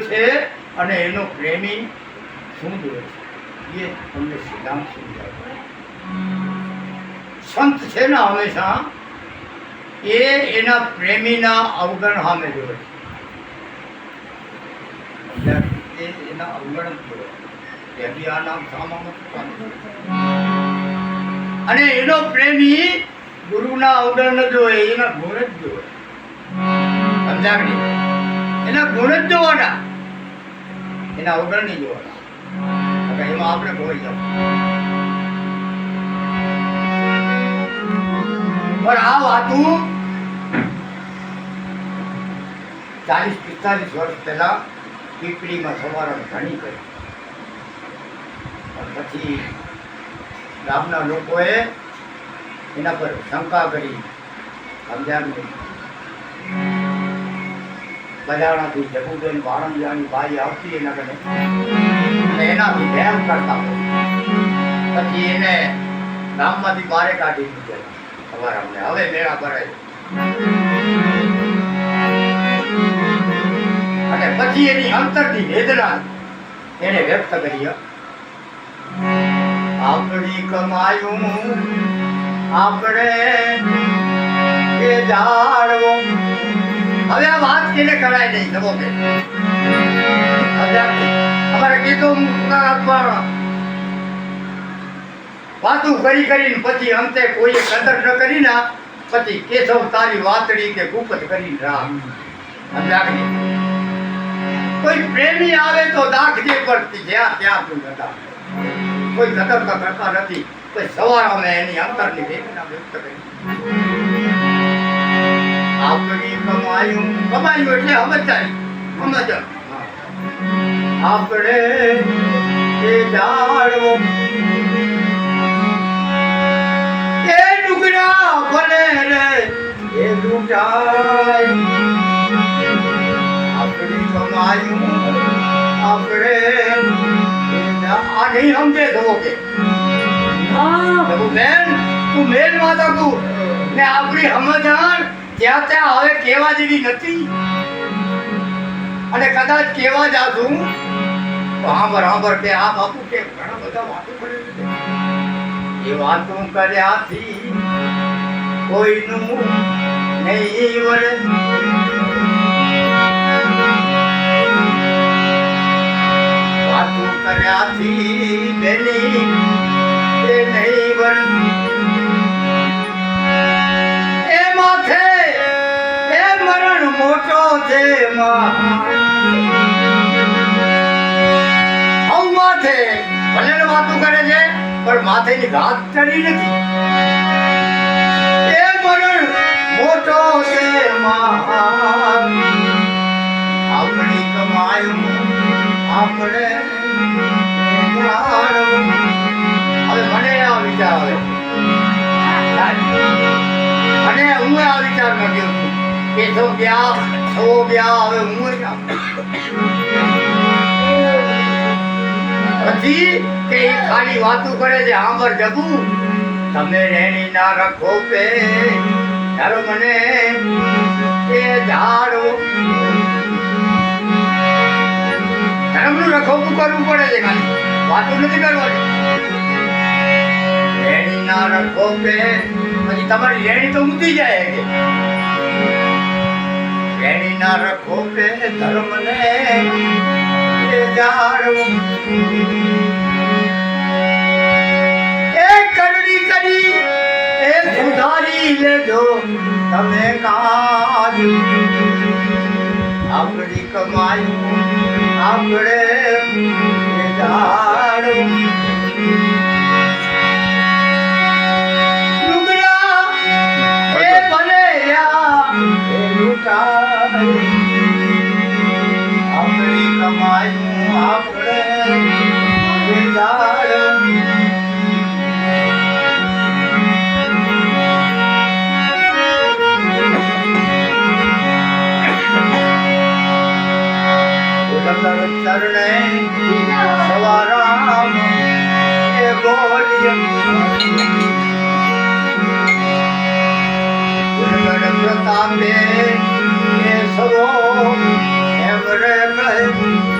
છે અને એનો પ્રેમી શું જોવે છે? એ તમને સિદ્ધાંત સમજાવે. સંત છે ને હંમેશા, એ એના પ્રેમીના અવગણ સામે જોવે છે. એના અવગણ જોવે. અને એનો પ્રેમી ગુરુના અવગણ ન જોવે, એના ગુણ જ જોવે. સમજ્યા એના ગુણ જ જોવાના. એના વગર નહીં જોવાના એમાં આપણે ભોઈ જવું પણ આ વાતું ચાલીસ પિસ્તાલીસ વર્ષ પહેલા પીપળીમાં સમારંભ ઘણી કરી. પણ પછી ગામના લોકોએ એના પર શંકા કરી, સમજ્યા બજારમાંથી જગુબેન વાણંદિયાની બાઈ આવતી એના કને અને એનાથી વહેમ કરતા. પછી એને ગામમાંથી બારે કાઢી દીધેલા અમારા અમને. હવે મેળા ભરાય. અને પછી એની અંતરની વેદના એને વ્યક્ત કરી આપણી કમાયું, આપણે એ જાળવું હવે આ વાત કેને કરાય નહીં સમો કે અમારે કીધું વાતું કરી કરીને પછી અંતે કોઈએ કદર ન કરી ના, પછી કેશવ તારી વાતડી કે ગુપત કરી રાખ? કોઈ પ્રેમી આવે તો દાખજે પડતી જ્યાં ત્યાં તું હતા કોઈ કદર તો કરતા નથી. કોઈ સવાર અમે એની અંતરની વેદના વ્યક્ત કરી. આપણી કમાયું કમાયું એટલે સમજાય સમજ આપણે એ જાળવું એ ડુગડા ભલે રે એ લૂંટાય આપણી કમાયું આપણે આ નહીં સમજે થવો કે પ્રભુ બેન તું મેલ માતા તું ને આપણી સમજણ ત્યાં ત્યાં હવે કેવા જેવી નથી. અને કદાચ કેવા જ તો હાંભર હાંભર કે આ બાપુ કે ઘણા બધા વાતો છે. એ વાતો કર્યાથી કોઈનું નહીં વળે. મોટો છે માથે. ભલે વાતું કરે છે પણ માથેની ઘાત ચડી નથી. એ મરણ મોટો છે આપણી કમાયું આપણે હવે મને આ વિચાર આવે. અને હું આ વિચાર કર્યો છું તો બ્યા સો બ્યા હવે હું. પછી કે ઈ ખાલી વાતું કરે છે આંબર જબુ તમે રેણી ના રખો પે મને એ ઝાડો. ધર્મનું રખોપું કરવું પડે છે ખાલી. વાતું નથી કરવાની. રેણી રખો પે. પછી તમારી રેણી તો મૂકી જાય ના રખો કે ધર્મને એ જાળવું એ કરડી કરી, એ સુધારી લેજો તમે કાજ. આપણી કમાયું આપણે જાળવું ઉલંદર ચરણે સવારામ પ્રતાપે સવો એમ રે કહે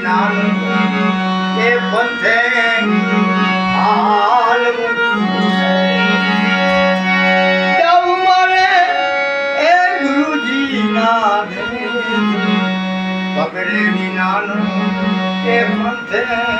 વિનાનો એ પંથે પગડે વિનાનો એ પંથે